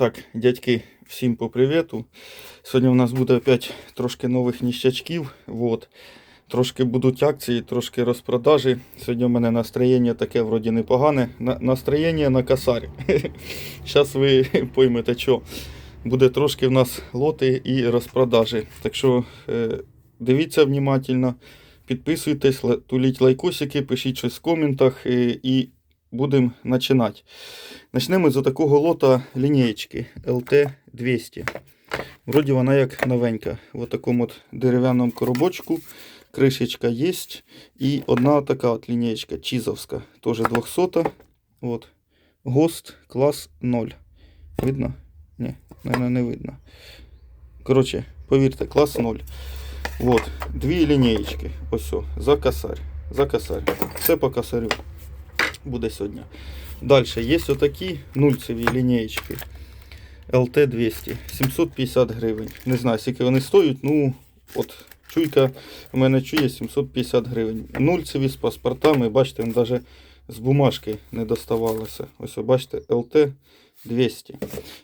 Так, дядьки, всім по привіту. Сьогодні у нас буде опять трошки нових ніщачків. Вот. Трошки будуть акції, трошки розпродажі. Сьогодні у мене настроєння таке вроді непогане. На, настроєння на косарь. Зараз ви поймете, що буде трошки в нас лоти і розпродажі. Так що е, дивіться внимательно, підписуйтесь, туліть лайкосики, пишіть щось в коментах е, і будемо починати. Почнемо з такого лота лінієчки LT200. Вроді вона як новенька. В такому от дерев'яному коробочку. Кришечка є. І одна така от лінієчка чізовська. Теж 200. От. ГОСТ клас 0. Видно? Ні, наверное, не видно. Коротше, повірте, клас 0. От. Дві лінієчки. Ось о, за косарь. За косарь. Все по косарю буде сьогодні. Далі є отакі нульцеві лінієчки. LT200, 750 гривень. Не знаю, скільки вони стоять. Ну, от чуйка у мене чує 750 гривень. Нульцеві з паспортами, бачите, він навіть з бумажки не доставалося. Ось, бачите, LT200.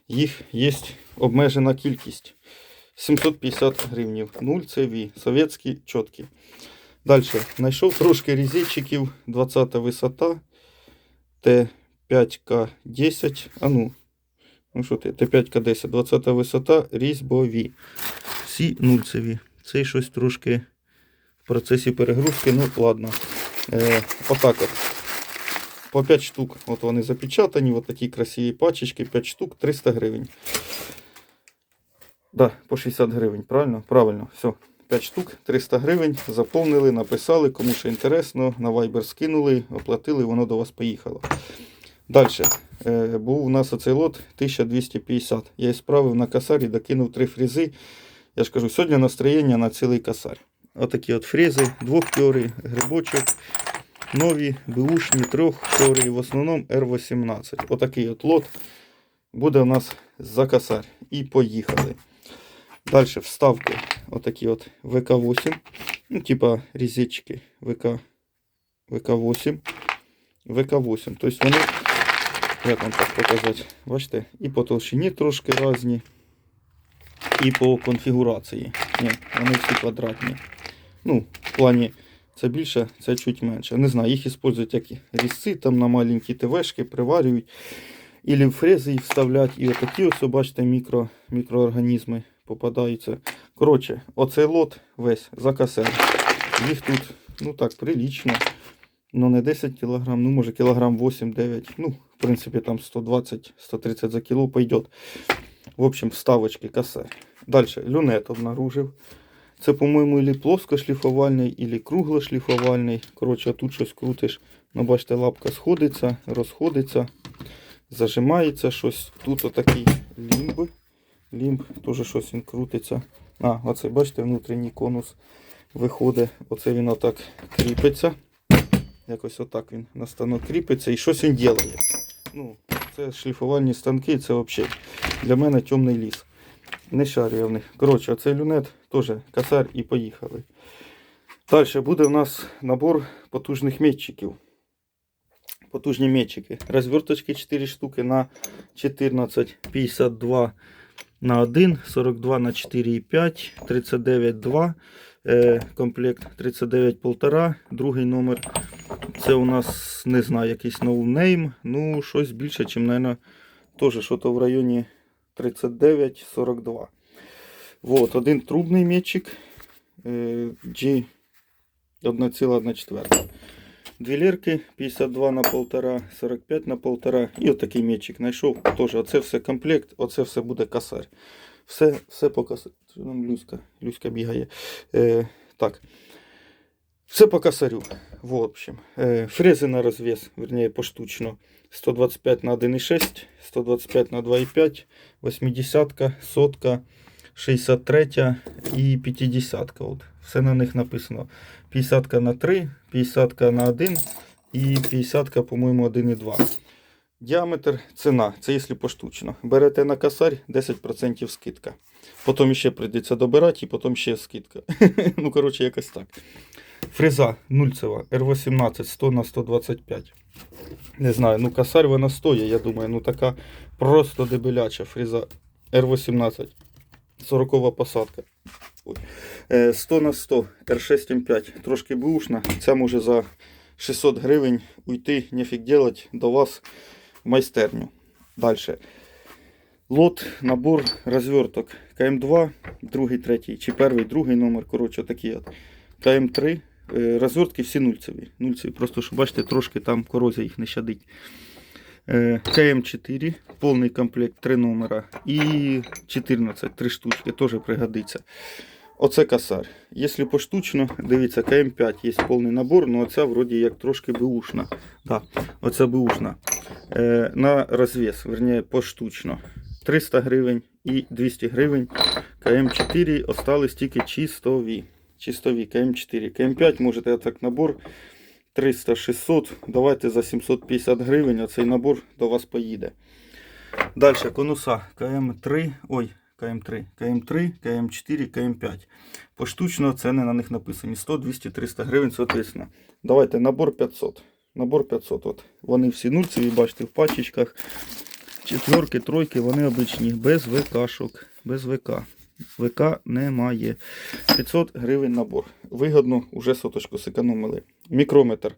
Їх є обмежена кількість. 750 гривень. Нульцеві, совєтські, чіткі. Далі, знайшов трошки різечиків, 20 висота. Т5К10. А ну, ну що ти, Т5К10, 20 висота, різьбові. Всі нульцеві. Цей щось трошки в процесі перегрузки, ну ладно. Е, отак от. По 5 штук. От вони запечатані, от такі красиві пачечки, 5 штук, 300 гривень. Да, по 60 гривень, правильно? Правильно, все. 5 штук, 300 гривень, заповнили, написали, кому що інтересно, на Viber скинули, оплатили, воно до вас поїхало. Далі. Е, був у нас оцей лот 1250. Я справив на косарі, докинув три фрези. Я ж кажу, сьогодні настроєння на цілий косарь. Отакі от фрези, двохтьорий грибочок, нові, беушні, трьохтьорий, в основному R18. Отакий от лот буде у нас за косарь. І поїхали. Далі вставки. Отакі от ВК-8. Ну, типа різечки ВК, ВК-8. ВК-8. Тобто вони, як вам так показати, бачите, і по толщині трошки різні, і по конфігурації. Ні, вони всі квадратні. Ну, в плані це більше, це чуть менше. Не знаю, їх використовують як різці, там на маленькі ТВшки приварюють. Ілі в фрези їх вставлять. І отакі ось, бачите, мікро, мікроорганізми попадаються. Коротше, оцей лот весь за касер. Їх тут, ну так, прилічно. Ну, не 10 кг, ну, може, кілограм 8-9. Ну, в принципі, там 120-130 за кіло пойдет. В общем, вставочки, касер. Далі, люнет обнаружив. Це, по-моєму, ілі плоскошліфувальний, ілі круглошліфувальний. Коротше, тут щось крутиш. Ну, бачите, лапка сходиться, розходиться, зажимається щось. Тут отакий лімб. Лімб, теж щось він крутиться. А, оце, бачите, внутрішній конус виходить. Оце він отак кріпиться. Якось отак він на станок кріпиться і щось він робить. Ну, це шліфувальні станки, це взагалі для мене темний ліс. Не шарю я в них. Коротше, оцей люнет теж косарь і поїхали. Далі буде у нас набор потужних метчиків. Потужні метчики. Розверточки 4 штуки на 14, 52 на 1, 42 на 4,5, 39,2. Е, комплект 39,5. Другий номер. Це у нас, не знаю, якийсь ноунейм. Ну, щось більше, ніж, мабуть, теж щось в районі 39-42. Вот, один трубний метчик е, G 1,1. Дві лірки 52 на 1,5, 45 на 1,5. І отакий метчик знайшов. Теж оце все комплект, оце все буде косарь. Все, все по косарю. Люська? Люська бігає. Е, так. Все по косарю. В общем. Е, фрези на розвес, вернее, поштучно. 125 на 1,6, 125 на 2,5, 80, сотка, 63 і 50. От. Все на них написано. 50 на 3, 50 на 1 і 50, по-моєму, 1,2. Діаметр, ціна, це якщо поштучно. Берете на косарь 10% скидка. Потім ще прийдеться добирати і потім ще скидка. ну, коротше, якось так. Фреза нульцева R18 100 на 125. Не знаю, ну косарь вона стоїть, я думаю, ну така просто дебеляча фреза R18. 40 посадка. Е, 100 на 100 R6M5. Трошки бушна. Ця може за 600 гривень уйти, нефіг делать до вас в майстерню. Дальше. Лот, набор розверток КМ2, другий, третій, чи перший, другий номер, коротше, такий от. КМ3. Е, Розвертки всі нульцеві. Нульцеві. Просто, що бачите, трошки там корозія їх не щадить. Е, КМ4, повний комплект, 3 номера. І 14, 3 штучки, теж пригодиться. Оце косарь. Якщо поштучно, дивіться, КМ5 є повний набор, але оця вроді як трошки беушна. Да, оця беушна. Е, на розв'яз, верніше поштучно. 300 гривень і 200 гривень. КМ4 остались тільки чистові. Чистові КМ4. КМ5 можете отак набор 300-600. Давайте за 750 гривень, цей набор до вас поїде. Далі конуса КМ3. Ой, КМ3, КМ3, КМ4, КМ5. Поштучно ціни на них написані 100, 200, 300 гривень, соответственно. Давайте набор 500. Набор 500. От. Вони всі нульцеві, бачите, в пачечках. Четверки, тройки, вони обичні, без ВКшок, без ВК. ВК немає. 500 гривень набор. Вигодно, уже соточку зекономили. Мікрометр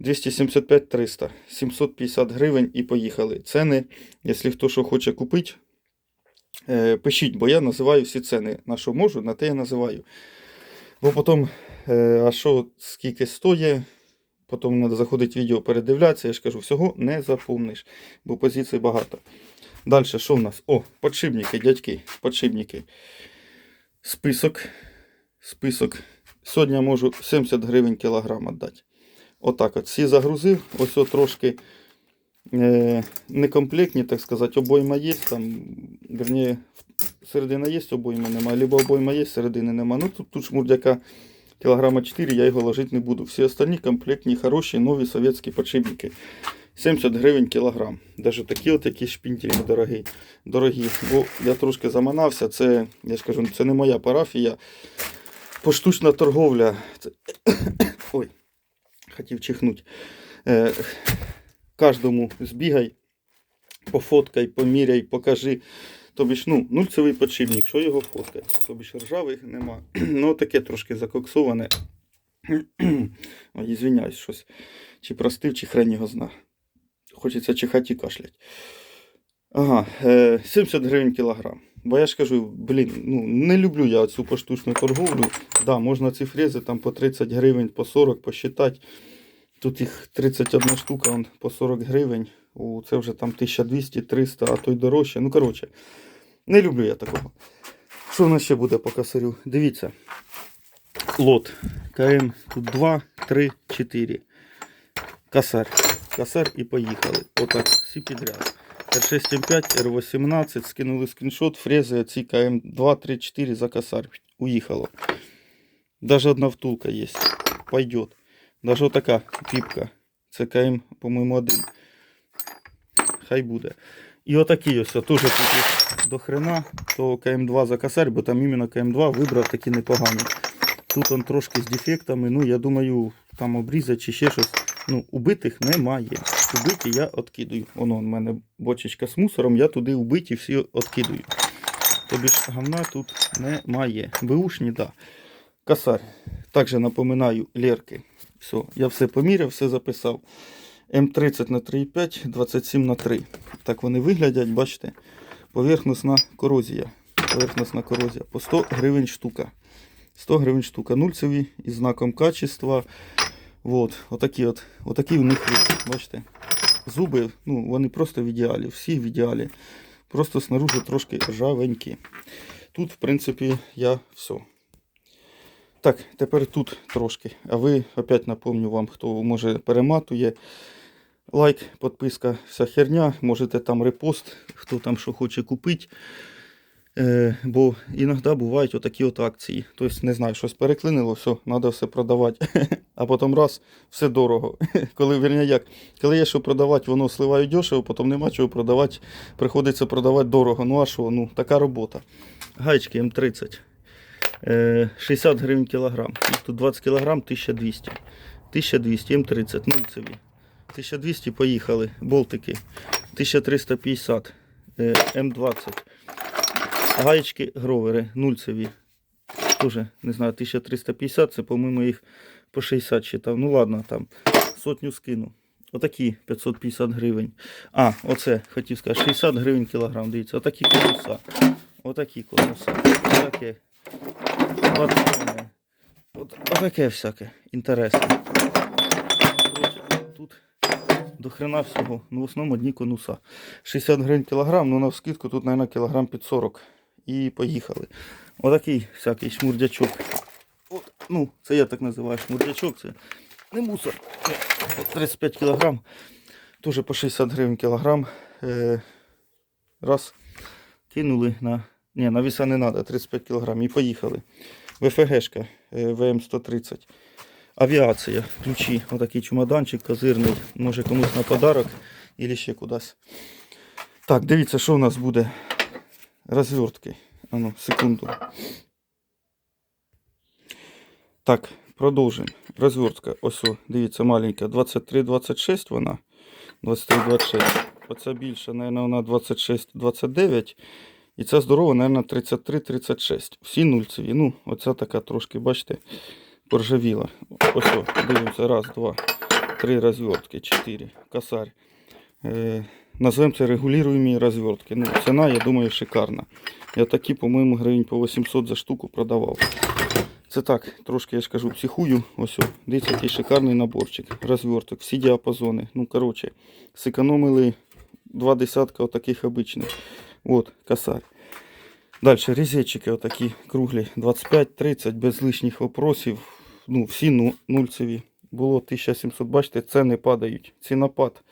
275-300, 750 гривень і поїхали. Ціни, якщо хто що хоче купити, е, пишіть, бо я називаю всі ціни. На що можу, на те я називаю. Бо потім, е, а що скільки стоїть, потім треба заходити відео передивлятися, я ж кажу, всього не запомниш, бо позицій багато. Далі, що в нас? О, подшипники, дядьки, подшипники. Список. Список. Сьогодні я можу 70 гривень кілограм віддати. Отак от. Всі загрузив, ось от трошки е, некомплектні, так сказати, обойма є, там, верніше, середина є, обойма нема, либо обойма є, середини нема. Ну тут, тут шмурдяка кілограма 4, я його ложити не буду. Всі остальні комплектні, хороші, нові совєтські подшипники. 70 гривень кілограм. Даже такі от якісь шпінтелі дорогі. дорогі. Бо я трошки заманався, це, я ж кажу, це не моя парафія. Поштучна торговля. Ой, хотів чихнути. Е, кожному збігай, пофоткай, поміряй, покажи. Тобі ж, ну, нульцевий подшипник, що його фоткати? Тобі ж ржавих нема. ну, таке трошки закоксоване. Ой, ізвиняюсь, щось. Чи простив, чи хрен його зна. Хочеться чихати і кашлять. Ага, е, 70 гривень кілограм. Бо я ж кажу, блін, ну не люблю я цю поштучну торговлю. Да, можна ці фрези там по 30 гривень, по 40 посчитати. Тут їх 31 штука он, по 40 гривень. О, це вже там 1200, 300, а то й дорожче. Ну, коротше, не люблю я такого. Що в нас ще буде по косарю? Дивіться. Лот. КМ тут 2, 3, 4. Косарь. Косарь і поїхали. Отак, всі підряд. R6M5, R18, скинули скріншот, фрези ці КМ2, 3, 4 за косарь. Уїхало. Даже одна втулка є. Пойдет. Даже отака піпка. Це КМ, по-моєму, один. Хай буде. І отакі ось, теж тут до хрена, то КМ2 за косарь, бо там іменно КМ2 вибрав такі непогані. Тут он трошки з дефектами, ну я думаю, там обрізати чи ще щось. Ну, убитих немає. Убиті я откидую. Воно у мене бочечка з мусором, я туди убиті всі откидую. Тобі ж говна тут немає. Беушні, да. Косарь. Також напоминаю лерки. Все, я все поміряв, все записав. М30 на 3,5, 27 на 3. Так вони виглядять, бачите. Поверхностна корозія. Поверхностна корозія. По 100 гривень штука. 100 гривень штука. Нульцеві із знаком качества. Вот, отакі от, отакі у них бачите. Зуби, ну, вони просто в ідеалі, всі в ідеалі. Просто снаружи трошки ржавенькі. Тут, в принципі, я все. Так, тепер тут трошки. А ви, опять напомню вам, хто може перематує. Лайк, підписка, вся херня. Можете там репост, хто там що хоче купити. Е, бо іноді бувають отакі от акції. Тобто, не знаю, щось переклинило, все, треба все продавати. А потім раз, все дорого. Коли, вірня, як, коли є що продавати, воно сливає дешево, потім нема чого продавати, приходиться продавати дорого. Ну а що, ну, така робота. Гаечки М30. Е, 60 гривень кілограм. Тут 20 кілограм 1200. 1200, М30, нульцеві. 1200 поїхали. Болтики. 1350. Е, М20. Гаєчки гровери, нульцеві. Тоже, не знаю, 1350, це, по-моєму, їх по 60 читав. Ну ладно, там сотню скину. Отакі 550 гривень. А, оце хотів сказати, 60 гривень кілограм. Дивіться, отакі конуса. Отакі конуса. Отаке. Патрони. От, отаке всяке. Інтересне. Тут до хрена всього. Ну, в основному одні конуса. 60 гривень кілограм, ну на скидку тут, мабуть, кілограм під 40. І поїхали. Отакий всякий шмурдячок. Ну, це я так називаю шмурдячок. Це не мусор. 35 кілограм. Теж по 60 гривень кілограм. Е, раз. Кинули на. Ні, на віса не треба, 35 кілограм. І поїхали. ВФГшка е, ВМ-130. Авіація, ключі, отакий чемоданчик козирний, може комусь на подарок або ще кудись. Так, дивіться, що у нас буде. Розвертки. А ну, секунду. Так, продовжуємо. Розвертка. Ось, дивіться, маленька. 23-26 вона. 23-26. Оця більша, мабуть, вона 26-29. І ця здорова, мабуть, 33-36. Всі нульцеві. Ну, оця така трошки, бачите, поржавіла. Ось, дивимося. Раз, два, три розвертки, чотири. Косарь. Е, Назвемо це регулюємо розвертки. Ну, ціна, я думаю, шикарна. Я такі, по-моєму, гривень по 800 за штуку продавав. Це так, трошки я ж кажу, психую. Ось, дивіться, який шикарний наборчик. Розверток, всі діапазони. Ну, коротше, зекономили два десятка отаких обичних. От, косарь. Далі різечики отакі круглі. 25-30, без лишніх вопросів. Ну, всі ну, нульцеві. Було 1700, бачите, ціни падають. Цінопад.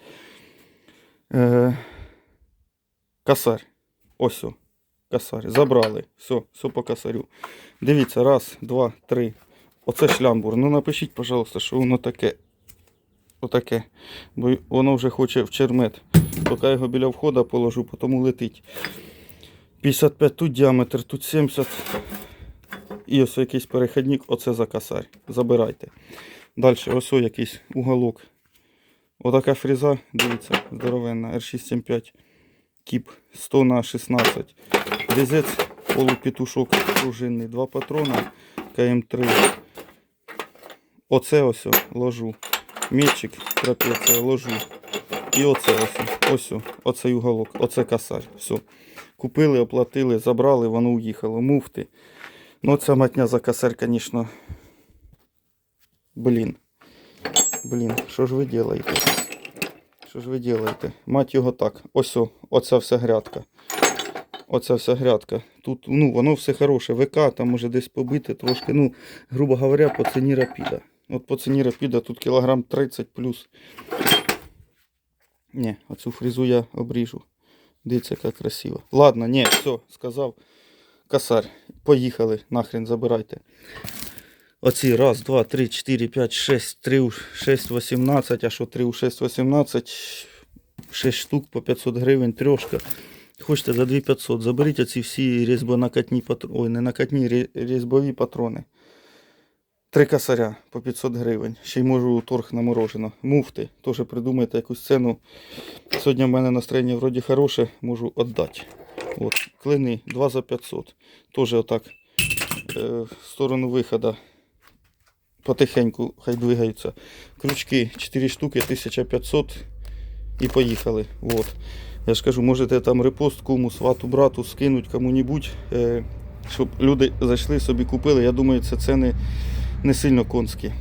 Е, косарь. Ось. О. Косарь. Забрали. Все, все по косарю. Дивіться, раз, два, три. Оце шлямбур. Ну напишіть, пожалуйста, що воно таке. Отаке. Бо воно вже хоче в чермет. Поки я його біля входа положу, тому летить. 55 тут діаметр, тут 70. І ось якийсь перехідник, оце за косарь. Забирайте. Далі, ось якийсь уголок. Отака фреза, дивіться, здоровенна, R675. Кіп 100 на 16. Різець полупетушок пружинний. Два патрона КМ3. Оце ось ложу. Мітчик трапеція ложу. І оце ось. Ось оцей уголок. Оце косарь. Все. Купили, оплатили, забрали, воно уїхало. Муфти. Ну ця матня за косарь, звісно. Блін. Блін, що ж ви робите? Що ж ви робите? Мать його так. Ось оця вся грядка. Оця вся грядка. Тут ну, воно все хороше. ВК, там може десь побити трошки. Ну, грубо говоря, по ціні рапіда. От по ціні рапіда тут кілограм 30 плюс. Ні, оцю фрезу я обріжу. Дивіться, яка красива. Ладно, ні, все, сказав. Косарь. Поїхали, нахрен забирайте. Оці раз, два, три, чотири, п'ять, шесть, три, у шесть, вісімнадцять, а що три у шесть, вісімнадцять, шесть штук по 500 гривень, трьошка. Хочете за 2500, заберіть оці всі різьбонакатні патрони, ой, не накатні, рі- різьбові патрони. Три косаря по 500 гривень. Ще й можу торг на морожено. Муфти, теж придумайте якусь ціну. Сьогодні в мене настроєння вроді хороше, можу віддати. От, клини 2 за 500. Теж отак е, в сторону виходу потихеньку хай двигаються. Крючки 4 штуки, 1500 і поїхали. Вот. Я ж кажу, можете там репост кому, свату, брату скинуть кому-небудь, е, щоб люди зайшли собі купили. Я думаю, це ціни не сильно конські.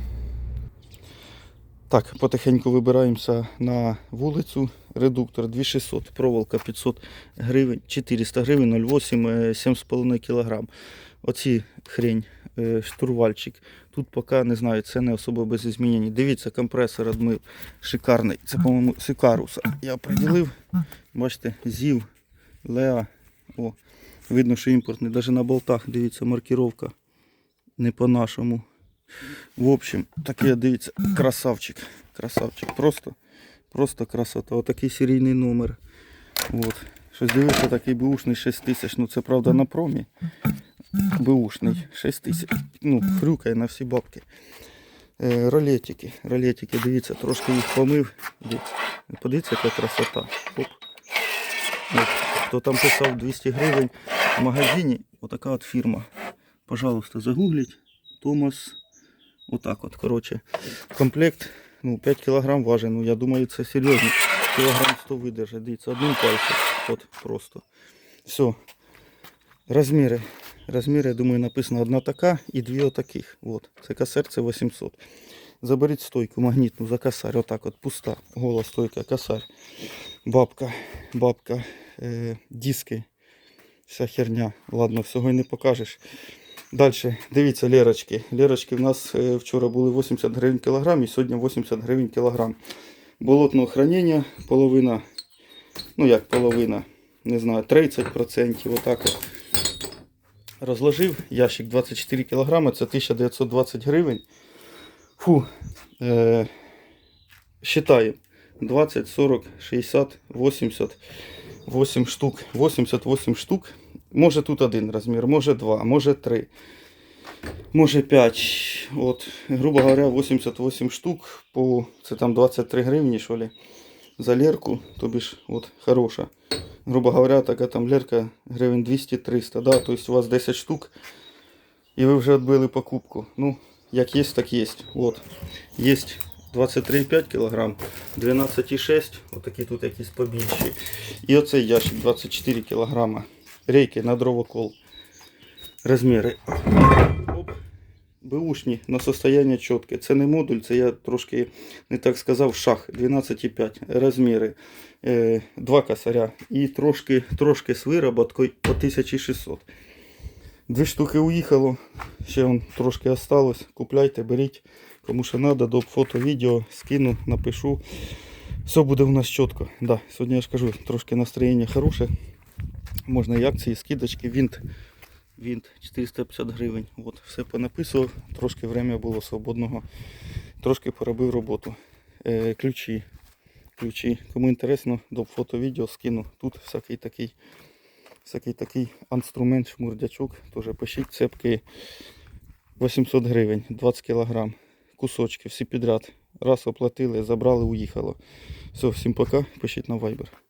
Так, потихеньку вибираємося на вулицю. Редуктор 2600, проволока 500 гривень, 400 гривень, 0,8, е, 7,5 кг. Оці хрень, штурвальчик. Тут поки не знаю, це не особо без змінень. Дивіться, компресор одмив шикарний. Це, по-моєму, Сикаруса. Я приділив. Бачите, зів, Леа. О, видно, що імпортний. Навіть на болтах, дивіться, маркіровка. Не по-нашому. В общем, такий, дивіться, красавчик. Красавчик. Просто, просто красота. Отакий серійний номер. От. Щось дивився, такий бушний 6 тисяч. Ну це правда на промі. Бушний, 6 тисяч. Ну, хрюкає на всі бабки. Е, ролетики. Ролетики, дивіться, трошки їх помив. Дивіться. Подивіться, яка красота. Оп. От. Хто там писав 200 гривень в магазині, отака от фірма. Пожалуйста, загугліть. Томас. Отак от, коротше. Комплект ну, 5 кг важить. Ну, я думаю, це серйозно. Кілограм 100 видержить. Дивіться, одним пальцем. От просто. Все. Розміри. Розміри, я думаю, написано одна така і дві отаких. От. Це касар, це 800. Заберіть стойку магнітну за косарь. Отак от пуста. Гола стойка, косарь. Бабка, бабка, е, диски. Вся херня. Ладно, всього й не покажеш. Далі, дивіться, лерочки. Лерочки в нас е, вчора були 80 гривень кілограм і сьогодні 80 гривень кілограм. Болотного хранення половина, ну як половина, не знаю, 30%, отак от. Розложив ящик 24 кг, це 1920 гривень. Фу. Е, считаємо. 20, 40, 60, 80, 8 штук. 88 штук. Може тут один розмір, може два, може три, може 5. От, грубо говоря, 88 штук по це там 23 гривні, що ли, за лерку, тобі ж от хороша. Грубо говоря, така там лерка гривень 200-300, да, то есть у вас 10 штук, і ви вже відбили покупку. Ну, як є, так є. От. Є 23,5 кг, 12,6, отакі тут якісь побільші. І оцей ящик 24 кг. Рейки на дровокол. Розміри. Бушні на состояння чітке. Це не модуль, це я трошки не так сказав, шах 12,5. Розміри. Е, два косаря. І трошки, трошки з вироботкою по 1600. Дві штуки уїхало, ще вон трошки осталось. Купляйте, беріть. Кому що треба, до фото, відео скину, напишу. Все буде у нас чітко. Да, сьогодні я ж кажу, трошки настроєння хороше. Можна і акції, і скидочки, вінт. Вінт 450 гривень. От, все понаписував, трошки время було свободного. Трошки поробив роботу. Е, ключі. Ключі. Кому інтересно, до фото, відео скину. Тут всякий такий всякий такий інструмент, шмурдячок. Теж пишіть цепки 800 гривень, 20 кг. Кусочки, всі підряд. Раз оплатили, забрали, уїхало. Все, всім пока. Пишіть на Viber.